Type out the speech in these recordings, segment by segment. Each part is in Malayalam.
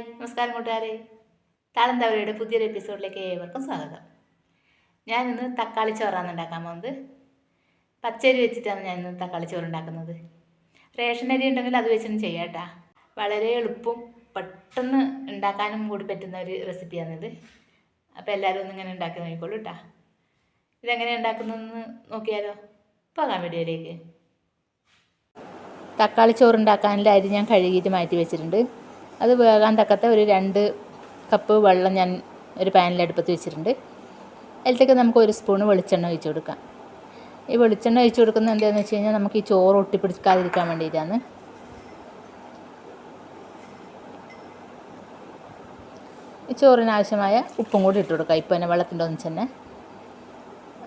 ഹായ് നമസ്കാരം കൂട്ടുകാരെ. താളന്താവരയുടെ പുതിയൊരു എപ്പിസോഡിലേക്ക് ഏവർക്കും സ്വാഗതം. ഞാൻ ഇന്ന് തക്കാളി ചോറാണ് ഉണ്ടാക്കാൻ പോകുന്നത്. പച്ചരി വെച്ചിട്ടാണ് ഞാൻ ഇന്ന് തക്കാളി ചോറ് ഉണ്ടാക്കുന്നത്. റേഷൻ അരി ഉണ്ടെങ്കിൽ അത് വെച്ചിട്ട് ചെയ്യാം വളരെ എളുപ്പം പെട്ടെന്ന് ഉണ്ടാക്കാനും കൂടി പറ്റുന്ന ഒരു റെസിപ്പിയാണിത്. അപ്പോൾ എല്ലാവരും ഒന്ന് ഇങ്ങനെ ഉണ്ടാക്കി നോക്കിക്കോളൂ കേട്ടാ. ഇതെങ്ങനെ ഉണ്ടാക്കുന്നതെന്ന് നോക്കിയാലോ? പോകാം വീഡിയോയിലേക്ക്. തക്കാളി ചോറ് ചോറുണ്ടാക്കാനുള്ള അരി ഞാൻ കഴുകിയിട്ട് മാറ്റി വെച്ചിട്ടുണ്ട്. അത് വേകാൻ തക്കത്ത ഒരു രണ്ട് കപ്പ് വെള്ളം ഞാൻ ഒരു പാനിൽ അടുപ്പത്ത് വെച്ചിട്ടുണ്ട്. അതിലത്തേക്ക് നമുക്ക് ഒരു സ്പൂൺ വെളിച്ചെണ്ണ ഒഴിച്ച് കൊടുക്കാം. ഈ വെളിച്ചെണ്ണ ഒഴിച്ച് കൊടുക്കുന്നത് എന്താണെന്ന് വെച്ച് കഴിഞ്ഞാൽ നമുക്ക് ഈ ചോറ് ഒട്ടിപ്പിടിക്കാതിരിക്കാൻ വേണ്ടിയിട്ടാണ്. ഈ ചോറിനാവശ്യമായ ഉപ്പും കൂടി ഇട്ട് കൊടുക്കുക ഇപ്പം തന്നെ വെള്ളത്തിന്റെ ഒന്നിച്ച് തന്നെ.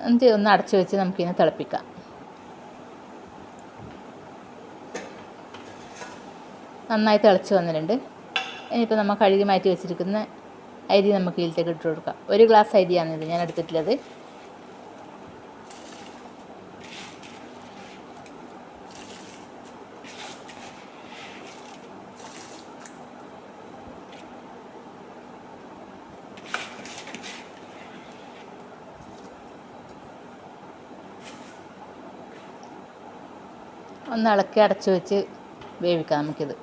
എന്നിട്ട് ഒന്ന് അടച്ചു വെച്ച് നമുക്കിതിനെ തിളപ്പിക്കാം. നന്നായി തിളച്ച് വന്നിട്ടുണ്ട്. ഇനിയിപ്പോൾ നമ്മൾ കഴുകി മാറ്റി വെച്ചിരിക്കുന്ന അരി നമുക്ക് ഇതിലേക്ക് ഇട്ട് കൊടുക്കാം. ഒരു ഗ്ലാസ് അരിയാണിത് ഞാൻ എടുത്തിട്ടുള്ളത്. ഒന്ന് ഇളക്കി അടച്ചു വെച്ച് വേവിക്കാം നമുക്കിത്.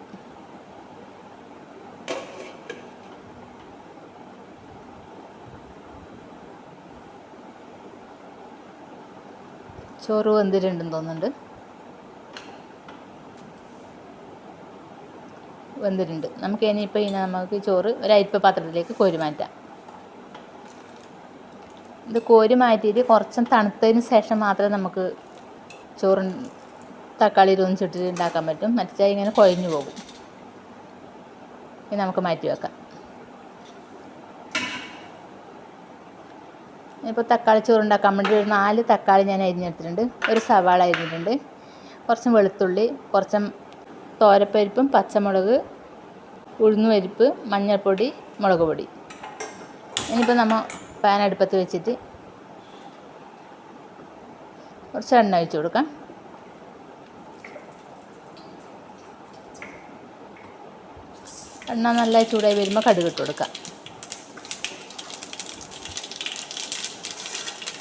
ചോറ് വെന്തിട്ടുണ്ടെന്ന് തോന്നുന്നുണ്ട്. വെന്തിട്ടുണ്ട്. നമുക്ക് ഇനിയിപ്പോൾ ഇനി നമുക്ക് ചോറ് ഒരു അരിപ്പ പാത്രത്തിലേക്ക് കോരി മാറ്റാം. ഇത് കോരി മാറ്റിയിട്ട് കുറച്ചും തണുത്തതിന് ശേഷം മാത്രമേ നമുക്ക് ചോറ് തക്കാളി തോന്നിച്ചിട്ട് ഉണ്ടാക്കാൻ പറ്റും. മറ്റേ ഇങ്ങനെ കുഴഞ്ഞു പോകും. ഇനി നമുക്ക് മാറ്റി വെക്കാം. ഇപ്പോൾ തക്കാളി ചോറ് ഉണ്ടാക്കാൻ വേണ്ടി ഒരു നാല് തക്കാളി ഞാൻ അരിഞ്ഞെടുത്തിട്ടുണ്ട്. ഒരു സവാള അരിഞ്ഞിട്ടുണ്ട്. കുറച്ച് വെളുത്തുള്ളി കുറച്ച് തോരപ്പരിപ്പും പച്ചമുളക് ഉഴുന്നുപരിപ്പ് മഞ്ഞൾപ്പൊടി മുളക് പൊടി ഇനിയിപ്പോൾ നമ്മൾ പാൻ അടുപ്പത്ത് വെച്ചിട്ട് കുറച്ച് എണ്ണ ഒഴിച്ച് കൊടുക്കാം. എണ്ണ നല്ല ചൂടായി വരുമ്പോൾ കടുക് ഇട്ട് കൊടുക്കാം.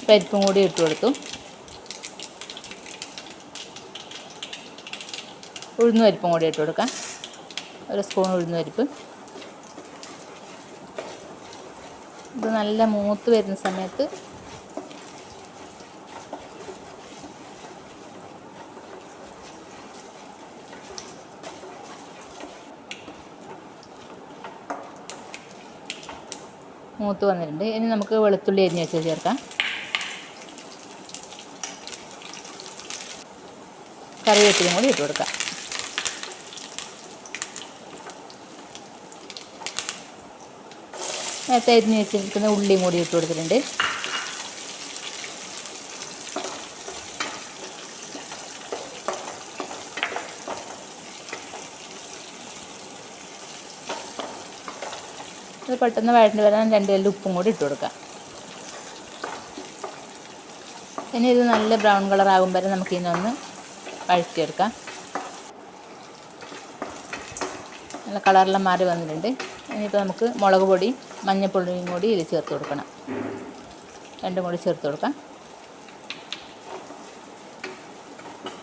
പരിപ്പും കൂടി ഇട്ട് കൊടുത്തു. ഉഴുന്ന് പരിപ്പും കൂടി ഇട്ട് കൊടുക്കാം. ഒരു സ്പൂൺ ഉഴുന്ന് പരിപ്പ്. ഇത് നല്ല മൂത്ത് വരുന്ന സമയത്ത് മൂത്ത് വന്നിട്ടുണ്ട്. ഇനി നമുക്ക് വെളുത്തുള്ളി അരിഞ്ഞ് വെച്ച് ചേർക്കാം. കറിവേപ്പിലും കൂടി ഇട്ട് കൊടുക്കാം. നേരത്തെ അരിഞ്ഞ് വെച്ചിരിക്കുന്ന ഉള്ളിയും കൂടി ഇട്ട് കൊടുത്തിട്ടുണ്ട്. ഇത് പെട്ടെന്ന് വഴണ്ടി വരാൻ രണ്ട് കല്ല് ഉപ്പും കൂടി ഇട്ട് കൊടുക്കാം. ഇനി ഇത് നല്ല ബ്രൗൺ കളർ ആകും വരെ നമുക്ക് ഇതിനൊന്ന് വഴറ്റിയെടുക്കാം നല്ല കളറെല്ലാം മാറി വന്നിട്ടുണ്ട്. ഇനിയിപ്പോൾ നമുക്ക് മുളക് പൊടിയും മഞ്ഞൾപ്പൊടിയും കൂടി ഇതിൽ ചേർത്ത് കൊടുക്കണം. രണ്ടും കൂടി ചേർത്ത് കൊടുക്കാം.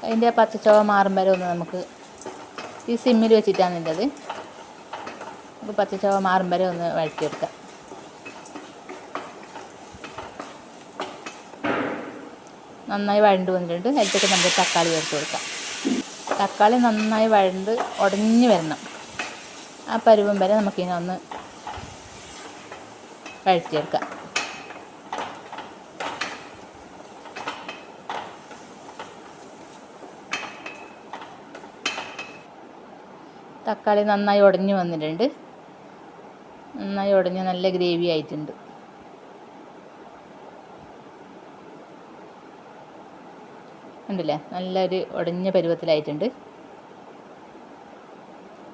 അതിന്റെ പച്ചച്ചോവ മാറും വരെ ഒന്ന് നമുക്ക് ഈ സിമ്മിൽ വെച്ചിട്ടാണ് ഇതിന്റെത്. നമുക്ക് പച്ചച്ചോവ മാറും വരെ ഒന്ന് വഴറ്റിയെടുക്കാം. നന്നായി വഴണ്ട് വന്നിട്ടുണ്ട്. അതിലേക്ക് നമുക്ക് തക്കാളി ചേർത്ത് കൊടുക്കാം. തക്കാളി നന്നായി വഴണ്ട് ഉടഞ്ഞ് വരണം. ആ പരുവം വരെ നമുക്കിനെ ഒന്ന് വഴറ്റിയെടുക്കാം. തക്കാളി നന്നായി ഉടഞ്ഞു വന്നിട്ടുണ്ട്. നന്നായി ഉടഞ്ഞ് നല്ല ഗ്രേവി ആയിട്ടുണ്ട്. ഉണ്ടല്ലേ? നല്ലൊരു ഉടഞ്ഞ പരുവത്തിലായിട്ടുണ്ട്.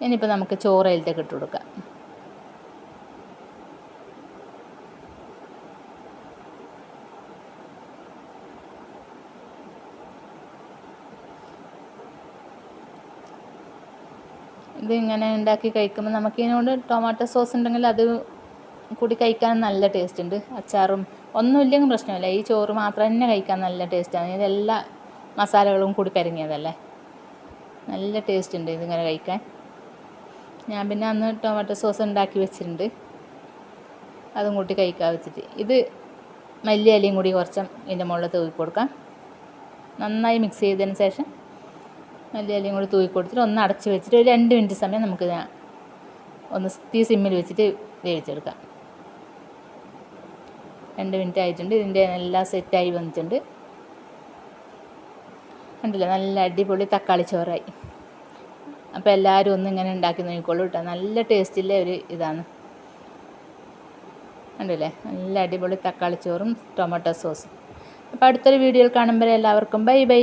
ഇനിയിപ്പോൾ നമുക്ക് ചോറ് അതിലത്തേക്ക് ഇട്ട് കൊടുക്കാം. ഇത് ഇങ്ങനെ ഉണ്ടാക്കി കഴിക്കുമ്പോൾ നമുക്ക് ഇതിനോട് ടൊമാറ്റോ സോസ് ഉണ്ടെങ്കിൽ അത് കൂടി കഴിക്കാൻ നല്ല ടേസ്റ്റ് ഉണ്ട്. അച്ചാറും ഒന്നുമില്ലെങ്കിൽ പ്രശ്നമില്ല. ഈ ചോറ് മാത്രം തന്നെ കഴിക്കാൻ നല്ല ടേസ്റ്റാണ് ഇതെല്ലാ മസാലകളും കൂടി പരങ്ങിയതല്ലേ? നല്ല ടേസ്റ്റ് ഉണ്ട് ഇതിങ്ങനെ കഴിക്കാൻ. ഞാൻ പിന്നെ അന്ന് ടൊമാറ്റോ സോസ് ഉണ്ടാക്കി വെച്ചിട്ടുണ്ട്. അതും കൂട്ടി കഴിക്കാൻ വെച്ചിട്ട്. ഇത് മല്ലി അലയും കൂടി കുറച്ച് ഇതിന്റെ മുകളിൽ തൂക്കി കൊടുക്കാം. നന്നായി മിക്സ് ചെയ്തതിന് ശേഷം മല്ലി അലയും കൂടി തൂക്കി കൊടുത്തിട്ട് ഒന്ന് അടച്ച് വെച്ചിട്ട് ഒരു രണ്ട് മിനിറ്റ് സമയം നമുക്ക് ഒന്ന് തീ സിമ്മിൽ വെച്ചിട്ട് വേവിച്ചെടുക്കാം. രണ്ട് മിനിറ്റ് ആയിട്ടുണ്ട്. ഇതിന്റെ എല്ലാം സെറ്റായി വന്നിട്ടുണ്ട്. കണ്ടില്ല. നല്ല അടിപൊളി തക്കാളി ചോറായി. അപ്പോൾ എല്ലാവരും ഒന്ന് ഇങ്ങനെ ഉണ്ടാക്കി നോക്കിക്കോളൂ കേട്ടോ നല്ല ടേസ്റ്റിലെ ഒരു ഇതാണ്. കണ്ടില്ലേ? നല്ല അടിപൊളി തക്കാളി ചോറും ടൊമാറ്റോ സോസും അപ്പോൾ അടുത്തൊരു വീഡിയോയിൽ കാണുമ്പോൾ എല്ലാവർക്കും ബൈ ബൈ